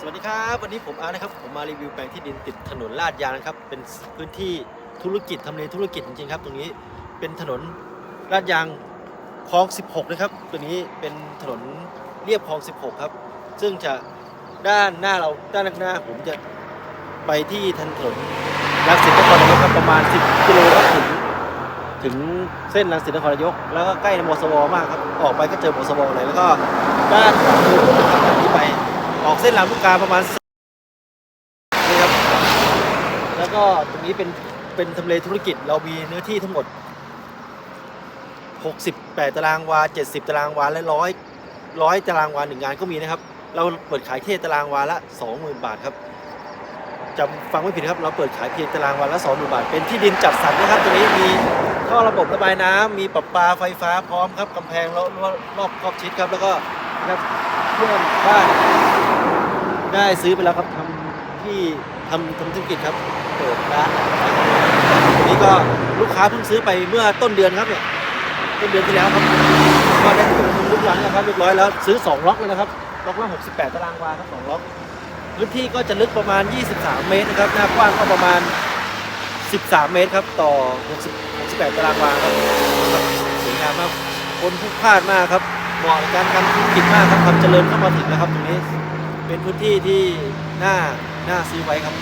สวัสดีครับวันนี้ผมอาร์นะครับผมมารีวิวแปลงที่ดินติดถนนลาดยางนะครับเป็นพื้นที่ธุรกิจทำเลธุรกิจจริงๆครับ ตรงนี้เป็นถนนลาดยางคลอง 16 นะครับ ตัวนี้เป็นถนนเรียบคลอง 16 ครับ ซึ่งจะด้านหน้าเราด้านหน้าผมจะไปที่ถนนรังสิตนครนายกครับประมาณ 10 กิโลครับถึงถึงเส้นรังสิตนครนายก แล้วก็ใกล้มสวมากครับออกไปก็เจอมสวเลยแล้วก็ด้านขวามือผมขับแบบนี้ไป ออกเส้นลำลูกกาประมาณนี่ครับ แล้วก็ตรงนี้เป็นเป็นทำเลธุรกิจเรามีเนื้อที่ทั้งหมด 68 ตารางวา 70 ตารางวา และร้อยร้อยตารางวาหนึ่งงานก็มีนะครับ เราเปิดขายเทตารางวาละ 20,000 บาทครับจำฟังไม่ผิดครับเราเปิดขายเพียงตารางวาละ20,000บาท เป็นที่ดินจัดสรรนะครับตรงนี้มีท่อระบบระบายน้ำมีประปาไฟฟ้าพร้อมครับกำแพงรอบรอบขอบชิดครับ แล้วก็เพื่อนบ้าน ได้ซื้อไปแล้วครับทำที่ทำทำธุรกิจครับเปิดร้านอันนี้ก็ลูกค้าเพิ่งซื้อไปเมื่อต้นเดือนครับเนี่ยต้นเดือนที่แล้วครับก็ได้ถึงลูกหลังนะครับเรียบร้อยแล้วซื้อ 2 ล็อกเลยนะครับล็อกละ68ตารางวาครับ2ล็อกพื้นที่ก็จะลึกประมาณ 23 เมตรนะครับหน้ากว้างก็ประมาณ 13 เมตรครับต่อ60 68ตารางวาครับสวยงามมากคนพุกพลานมากครับเหมาะกับการทำธุรกิจมากครับความเจริญเข้ามาถึงแล้วครับตรงนี้ เป็นพื้นที่ที่น่าน่าซื้อไว้ครับ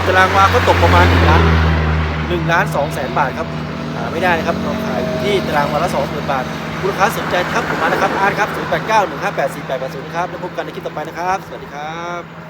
60 ตารางวาก็ตกประมาณ1ล้าน1ล้าน2แสนบาทครับหาไม่ได้นะครับเราขายอยู่ที่ตารางวาละ20,000 บาท คุณลูกค้าสนใจทักผมมานะครับอาร์ตครับ 0891584880 ครับ แล้วพบกันในคลิปต่อไปนะครับ สวัสดีครับ